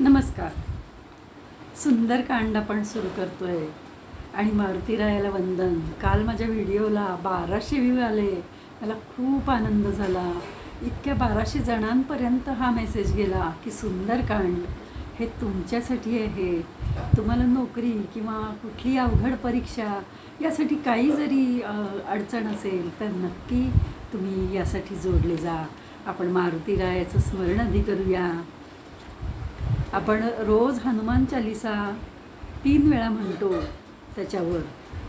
नमस्कार. सुंदरकांड आपण सुरू करतो आहे आणि मारुतीरायाला वंदन. काल माझ्या व्हिडिओला बाराशे व्ह्यू आले. मला खूप आनंद झाला. इतक्या बाराशे जणांपर्यंत हा मेसेज गेला की सुंदरकांड हे तुमच्यासाठी आहे. तुम्हाला नोकरी किंवा कुठली अवघड परीक्षा यासाठी काही जरी अडचण असेल तर नक्की तुम्ही यासाठी जोडले जा. आपण मारुतीरायाचं स्मरण आधी करूया. आपण रोज हनुमान चालिसा तीन वेळा म्हणतो त्याच्यावर.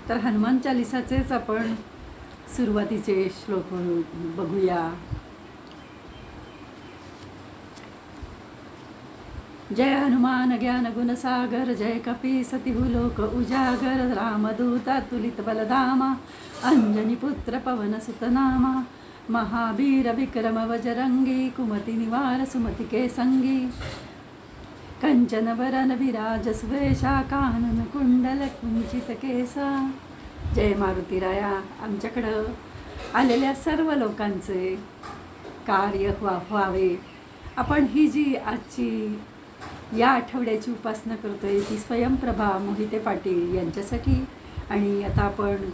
तर हनुमान चालिसाचेच आपण सुरुवातीचे श्लोक बघूया. जय हनुमान ज्ञान गुणसागर जय कपी सतिहु लोक उजागर रामदूता तुलित बलधामा अंजनी पुत्र पवन सुतनामा महावीर विक्रम वजरंगी कुमति निवार सुमति के संगी कंचन वरन विराज स्वेशा कानन कुंडल कुंचित केसा जय मारुतीराया आमच्याकडं आलेल्या सर्व लोकांचे कार्य व्हा व्हावे. आपण ही जी आजची या आठवड्याची उपासना करतो आहे ती स्वयंप्रभा मोहिते पाटील यांच्यासाठी. आणि आता आपण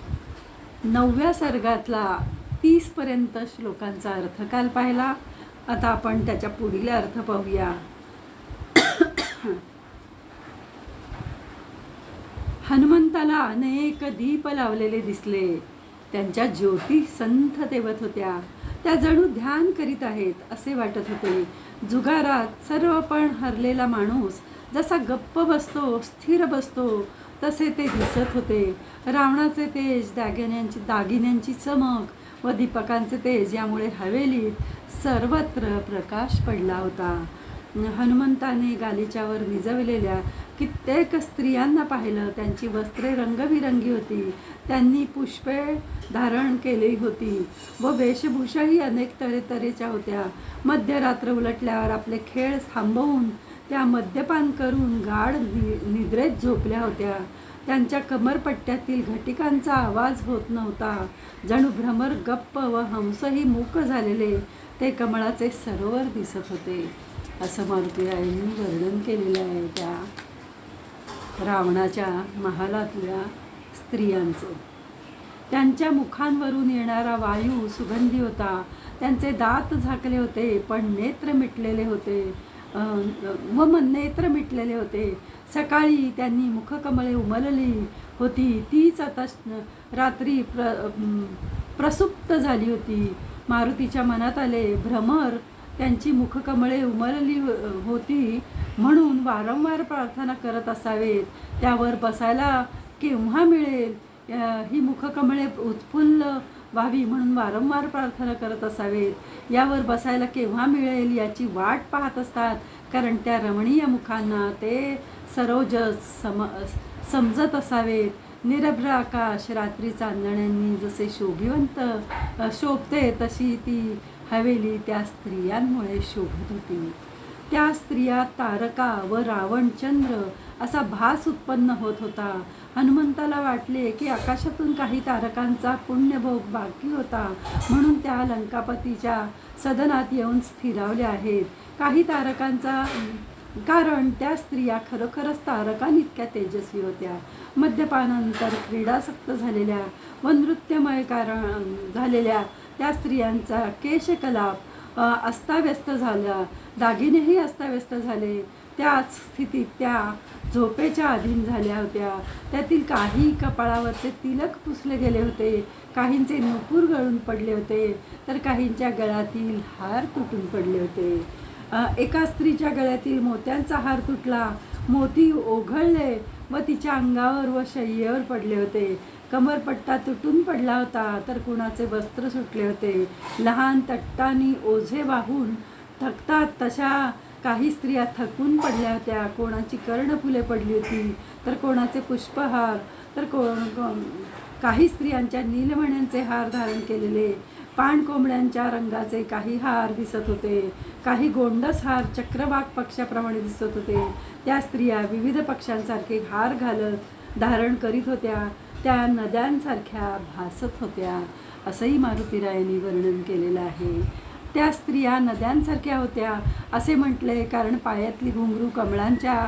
नवव्या सर्गातला तीसपर्यंत श्लोकांचा अर्थ काल पाहिला. आता आपण त्याच्या पुढील अर्थ पाहूया. हनुमंताला अनेक दीप लावलेले दिसले. त्यांच्या ज्योती संथ तेवत होत्या. त्या जणू ध्यान करीत आहेत असे वाटत होते. जुगारात सर्व पण हरलेला माणूस जसा गप्प बसतो स्थिर बसतो तसे ते दिसत होते. रावणाचे तेज दागिन्यांची दागिन्यांची चमक व दीपकांचे तेज यामुळे हवेलीत सर्वत्र प्रकाश पडला होता. हनुमंताने गालिच्यावर निजविलेल्या कित्येक स्त्रियांना पाहिलं. त्यांची वस्त्रे रंगबिरंगी होती. त्यांनी पुष्पे धारण केली होती व वेशभूषाही अनेक तऱ्हेतऱ्हेच्या होत्या. मध्यरात्र उलटल्यावर आपले खेळ थांबवून त्या मद्यपान करून गाढ नि निद्रेत झोपल्या होत्या. त्यांच्या कमरपट्ट्यातील घटिकांचा आवाज होत नव्हता. जणू भ्रमर गप्प व हंसही मूक झालेले. ते कमळाचे सरोवर दिसत होते. असं मारुतीरायांनी वर्णन केलेलं आहे त्या रावणाच्या महालातल्या स्त्रियांचं. त्यांच्या मुखांवरून येणारा वायू सुगंधी होता. त्यांचे दात झाकले होते पण नेत्र मिटलेले होते. व मन नेत्र मिटलेले होते. सकाळी त्यांनी मुखकमळे उमलली होती. तीच आता रात्री प्र प्रसुप्त झाली होती. मारुतीच्या मनात आले भ्रमर त्यांची मुखकमळे उमरली हो- होती. म्हणून वारंवार प्रार्थना करत असावेत. त्यावर बसायला केव्हा मिळेल? ही मुखकमळे उत्फुल्ल व्हावी म्हणून वारंवार प्रार्थना करत असावेत. यावर बसायला केव्हा मिळेल याची वाट पाहत असतात. कारण त्या रमणीय मुखांना ते सरोज सम समजत असावेत. निरभ्र आकाश रात्री चांदण्यांनी जसे शोभिवंत शोभते तशी ती हवेली त्या स्त्रियांमुळे शोभत होती. त्या स्त्रिया तारका व रावण चंद्र असा भास उत्पन्न होत होता. हनुमंताला वाटले की आकाशातून काही तारकांचा पुण्यभोग बाकी होता म्हणून त्या लंकापतीच्या सदनात येऊन स्थिरावल्या आहेत. काही तारकांचा कारण त्या स्त्रिया खरोखरच तारकांइतक्या तेजस्वी होत्या. मद्यपानानंतर क्रीडासक्त झालेल्या व नृत्यमय कारण झालेल्या त्या स्त्रियांचा केशकलाप अस्ताव्यस्त झाला. दागिनेही अस्ताव्यस्त झाले. त्याच स्थितीत त्या झोपेच्या अधीन झाल्या होत्या. त्यातील काही कपाळावरचे तिलक पुसले गेले होते. काहींचे नुपूर गळून पडले होते. तर काहींच्या गळ्यातील हार तुटून पडले होते. एका स्त्रीच्या गळ्यातील मोत्यांचा हार तुटला. मोती ओघळले व तिच्या अंगावर व शय्येवर पडले होते. कमरपट्टा तुटून पडला होता तर कुणाचे वस्त्र सुटले होते. लहान तट्टानी ओझे वाहून थकतात तशा काही स्त्रिया थकून पडल्या होत्या. कोणाची कर्णफुले पडली होती तर कोणाचे पुष्पहार तर कोण काही स्त्रियांच्या नीलमण्यांचे हार धारण केलेले पाणकोंबड्यांच्या रंगाचे काही हार दिसत होते काही गोंडस हार चक्रवाक पक्षाप्रमाणे दिसत होते. त्या स्त्रिया विविध पक्षांसारखे हार घालत धारण करीत होत्या. त्या नद्यांसारख्या भासत होत्या. असंही मारुतीरायांनी वर्णन केलेलं आहे. त्या स्त्रिया नद्यांसारख्या होत्या. असे म्हटले कारण पायातली घुंगरू कमळांच्या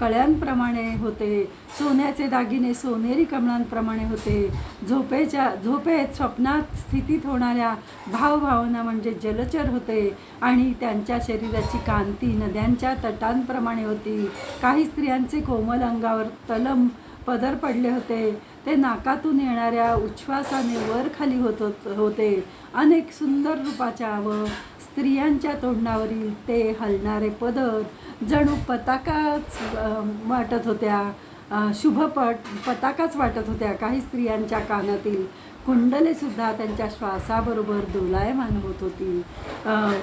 कळ्यांप्रमाणे होते. सोन्याचे दागिने सोनेरी कमळांप्रमाणे होते. झोपेच्या झोपेत स्वप्नात स्थितीत होणाऱ्या भावभावना म्हणजे जलचर होते आणि त्यांच्या शरीराची कांती नद्यांच्या तटांप्रमाणे होती. काही स्त्रियांचे कोमल अंगावर तलम पदर पडले होते. ते नाकातून येणाऱ्या उच्छ्वासाने वर खाली होत होते अनेक सुंदर रूपाच्या व स्त्रियांच्या तोंडावरील ते हलणारे पदर जणू पताकाच वाटत होत्या. शुभपट पताकाच वाटत होत्या काही स्त्रियांच्या कानातील. कुंडलेसुद्धा त्यांच्या श्वासाबरोबर दोलायमान होत होती.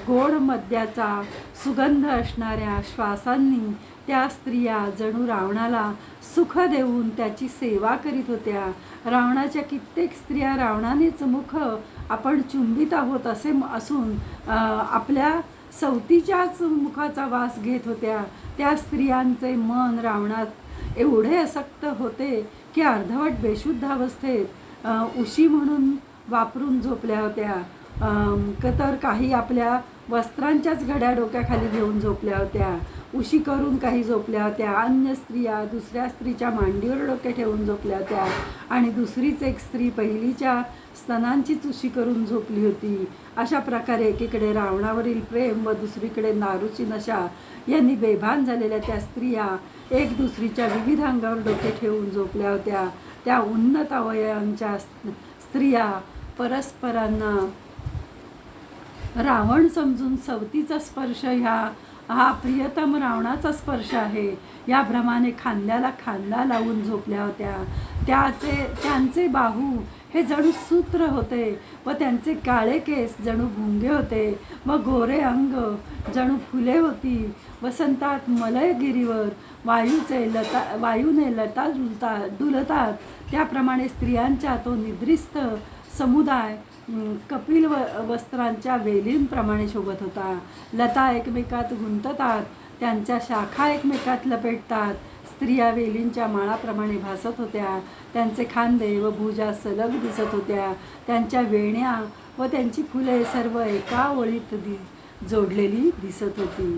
गोड मद्याचा सुगंध असणाऱ्या श्वासांनी त्या स्त्रिया जणू रावणाला सुख देऊन त्याची सेवा करीत होत्या. रावणाच्या कित्येक स्त्रिया रावणानेच मुख आपण चुंबित आहोत असे असून आपल्या सवतीच्याच मुखाचा वास घेत होत्या. त्या स्त्रियांचे मन रावणात एवढे असक्त होते की अर्धवट बेशुद्ध अवस्थेत उशी म्हणून वापरून झोपल्या होत्या. क तर काही आपल्या वस्त्रांच्याच घड्या डोक्याखाली घेऊन झोपल्या होत्या. उशी करून काही झोपल्या होत्या. अन्य स्त्रिया दुसऱ्या स्त्रीच्या मांडीवर डोके ठेवून झोपल्या होत्या. आणि दुसरीच एक स्त्री पहिलीच्या स्तनांचीच उशी करून झोपली होती. अशा प्रकारे एकीकडे रावणावरील प्रेम व दुसरीकडे नारूची नशा यांनी बेभान झालेल्या त्या स्त्रिया एक दुसरीच्या विविध अंगावर डोके ठेवून झोपल्या होत्या. त्या उन्नत अवयवांच्या स्त्रिया परस्परांना रावण समजून सवतीचा स्पर्श ह्या हा प्रियतम रावणाचा स्पर्श आहे. या भ्रमाने खांद्याला खांदा लावून झोपल्या होत्या. त्याचे त्यांचे बाहू हे जणू सूत्र होते व त्यांचे काळे केस जणू भुंगे होते व गोरे अंग जणू फुले होती वसंतात मलयगिरीवर वायूचे लता वायूने लता डुलता डुलतात त्याप्रमाणे स्त्रियांच्या तो निद्रिस्त समुदाय कपिल व वस्त्रांच्या वेलींप्रमाणे शोभत होता. लता एकमेकात गुंततात त्यांच्या शाखा एकमेकात लपेटतात स्त्रिया वेलींच्या माळाप्रमाणे भासत होत्या. त्यांचे खांदे व भुजा सलग दिसत होत्या. त्यांच्या वेण्या व त्यांची फुले सर्व एका ओळीत दि जोडलेली दिसत होती.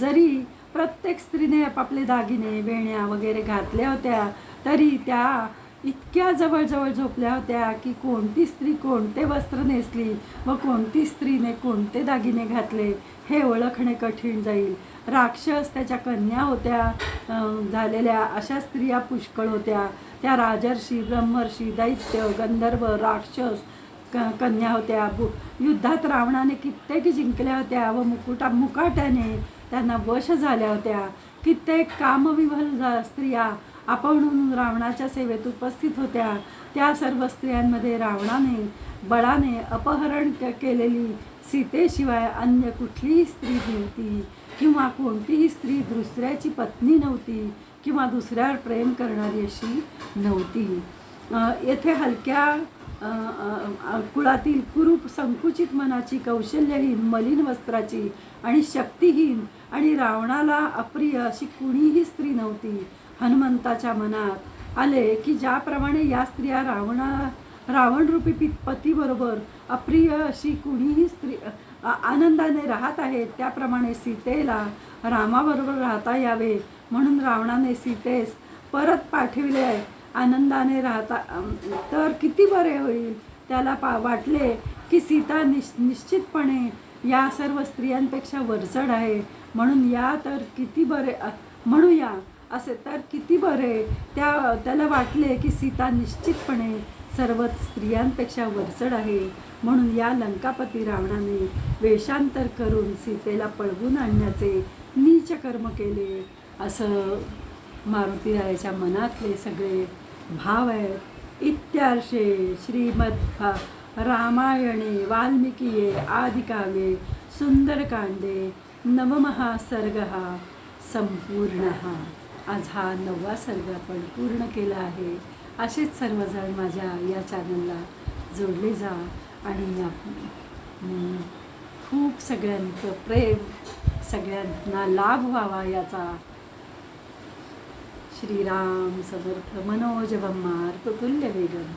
जरी प्रत्येक स्त्रीने आपापले दागिने वेण्या वगैरे घातल्या होत्या तरी त्या इतक्या जवळजवळ झोपल्या होत्या की कोणती स्त्री कोणते वस्त्र नेसली व कोणती स्त्रीने कोणते दागिने घातले हे ओळखणे कठीण जाईल. राक्षस त्याच्या कन्या होत्या झालेल्या अशा स्त्रिया पुष्कळ होत्या. त्या राजर्षी ब्रह्मर्षी दैत्य गंधर्व राक्षस क कन्या होत्या. बु युद्धात रावणाने कित्येक जिंकल्या होत्या व मुकुटा मुकाट्याने त्यांना वश झाल्या होत्या. कित्येक कामविभल स्त्रिया आपण रावणाच्या सेवेत उपस्थित होत्या. त्या सर्व स्त्रियांमध्ये रावणाने बळाने अपहरण केलेली सीतेशिवाय अन्य कुठलीही स्त्री नव्हती किंवा कोणतीही स्त्री दुसऱ्याची पत्नी नव्हती किंवा दुसऱ्यावर प्रेम करणारी अशी नव्हती. येथे हलक्या कुळातील कुरूप संकुचित मनाची कौशल्यहीन मलिन वस्त्राची आणि शक्तिहीन आणि रावणाला अप्रिय अशी कुणीही स्त्री नव्हती. हनुमंताच्या मनात आले की ज्याप्रमाणे या स्त्रिया रावणा रावणरूपी पी पतीबरोबर अप्रिय अशी कुणीही स्त्री आनंदाने राहत आहेत त्याप्रमाणे सीतेला रामाबरोबर राहता यावे म्हणून रावणाने सीतेस परत पाठविले आहे. आनंदाने राहता तर किती बरे होईल? त्याला पा वाटले की सीता निश निश्चितपणे या सर्व स्त्रियांपेक्षा वरचढ आहे. म्हणून या तर किती बरे म्हणूया असे तर किती बरे. त्या त्याला वाटले की सीता निश्चितपणे सर्वच स्त्रियांपेक्षा वरचड आहे. म्हणून या लंकापती रावणाने वेषांतर करून सीतेला पळवून आणण्याचे नीच कर्म केले. असं मारुती रायाच्या मनातले सगळे भाव आहेत. इत्यार्षे श्रीमद भा- रामायणे वाल्मिकीये आदिकाव्ये सुंदरकांडे नवमहा सर्ग संपूर्ण. हा आज हा नववा सर्ग आपण पूर्ण केला आहे. असेच सर्वजण माझ्या या चॅनलला जोडले जा आणि खूप सगळ्यांचं प्रेम सगळ्यांना लाभ व्हावा याचा श्रीराम समर्थ मनोजवं मार्ततुल्य वेगम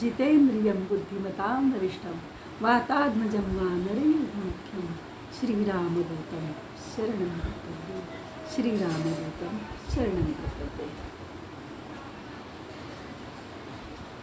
जितेंद्रियं बुद्धिमतां वरिष्ठम वातात्मजं वा नरेन्द्रमुख्यं श्रीरामदूतं शरणं प्रपद्ये श्रीरामदूतं शरणं प्रपद्ये।